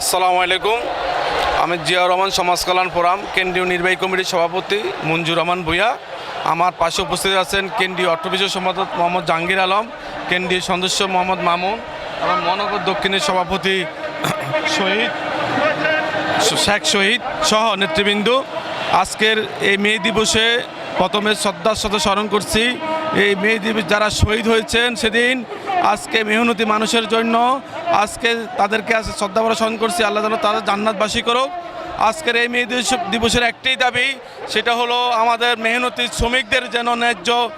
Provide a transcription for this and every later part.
আসসালামু আলাইকুম। আমি জিয়াউর রহমান সমাজ কল্যাণ ফোরাম, কেন্দ্রীয় নির্বাহী কমিটির সভাপতি মঞ্জুর রহমান ভূঁইয়া। আমার পাশে উপস্থিত আছেন কেন্দ্রীয় অর্থ বিষয় সম্পাদক মোহাম্মদ জাহাঙ্গীর আলম, কেন্দ্রীয় সদস্য মোহাম্মদ মামুন এবং মহানগর দক্ষিণের সভাপতি শহীদ শেখ শহীদ সহ নেতৃবৃন্দ। আজকের এই মে দিবসে প্রথমে শ্রদ্ধার সাথে স্মরণ করছি এই মে দিবস যারা শহীদ হয়েছেন সেদিন, আজকে মেহনতি মানুষের জন্য, আজকে তাদেরকে আজকে শ্রদ্ধা ভরে স্মরণ করছি, আল্লাহ যেন তাদের জান্নাতবাসী করুক। আজকের এই মে দিবস- দিবসের একটাই দাবি, সেটা হলো আমাদের মেহনতি শ্রমিকদের যেন ন্যায্য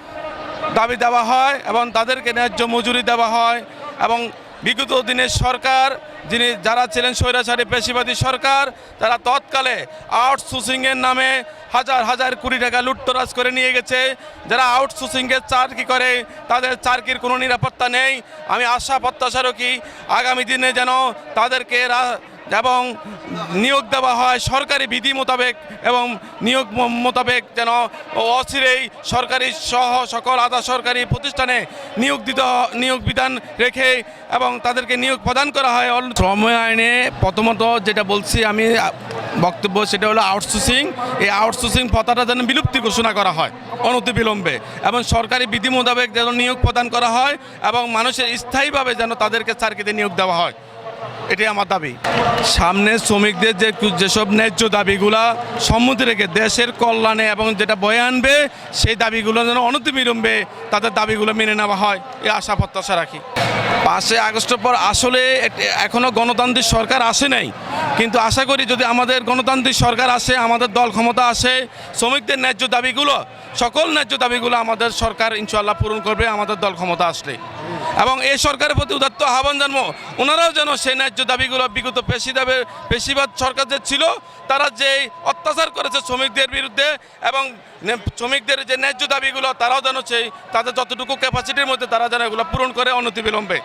দাবি দেওয়া হয় এবং তাদেরকে ন্যায্য মজুরি দেওয়া হয় এবং বিগত দিনের সরকার, যিনি যারা ছিলেন স্বৈরাচারী, পেশিবাদী সরকার, তারা তৎকালে আউটসোর্সিংয়ের নামে হাজার হাজার কোটি টাকা লুটতরাজ করে নিয়ে গেছে। যারা আউটসোর্সিংয়ের চাকরি করে, তাদের চাকরির কোনো নিরাপত্তা নেই। আমি আশা, প্রত্যাশা রাখি, আগামী দিনে যেন তাদেরকে এবং নিয়োগ দেওয়া হয় সরকারি বিধি মোতাবেক এবং নিয়োগ মোতাবেক যেন অচিরেই সরকারি সহ সকল আধা সরকারি প্রতিষ্ঠানে নিয়োগ দিতে নিয়োগ বিধান রেখে এবং তাদেরকে নিয়োগ প্রদান করা হয়। শ্রম আইনে প্রথমত যেটা বলছি আমি বক্তব্য সেটা হলো আউটসোর্সিং এই আউটসোর্সিং প্রথাটা যেন বিলুপ্তি ঘোষণা করা হয় অনতি বিলম্বে এবং সরকারি বিধি মোতাবেক যেন নিয়োগ প্রদান করা হয় এবং মানুষের স্থায়ীভাবে যেন তাদেরকে চাকরিতে নিয়োগ দেওয়া হয়। এটাই আমার দাবি। সামনে শ্রমিকদের যে যেসব ন্যায্য দাবিগুলা সম্মতি রেখে দেশের কল্যাণে এবং যেটা বয়ে আনবে, সেই দাবিগুলো যেন অনতিবিলম্বে তাদের দাবিগুলো মেনে নেওয়া হয় এই আশা প্রত্যাশা রাখি। পাঁচই আগস্টের পর আসলে এক- এখনও গণতান্ত্রিক সরকার আসে নাই। কিন্তু আশা করি যদি আমাদের গণতান্ত্রিক সরকার আসে, আমাদের দল ক্ষমতা আসে, শ্রমিকদের ন্যায্য দাবিগুলো, সকল ন্যায্য দাবিগুলো আমাদের সরকার ইনশাল্লাহ পূরণ করবে, আমাদের দল ক্ষমতা আসলে। এবং এই সরকারের প্রতি উদাত্ত আহ্বান জানব, ওনারাও যেন সেই ন্যায্য দাবিগুলো বিগত পেশি দাবে পেশিবাদ সরকার যে ছিল, তারা যেই অত্যাচার করেছে শ্রমিকদের বিরুদ্ধে এবং শ্রমিকদের যে ন্যায্য দাবিগুলো, তারাও যেন সেই, তাদের যতটুকু ক্যাপাসিটির মধ্যে তারা যেন এগুলো পূরণ করে অনতি অনতিবিলম্বে।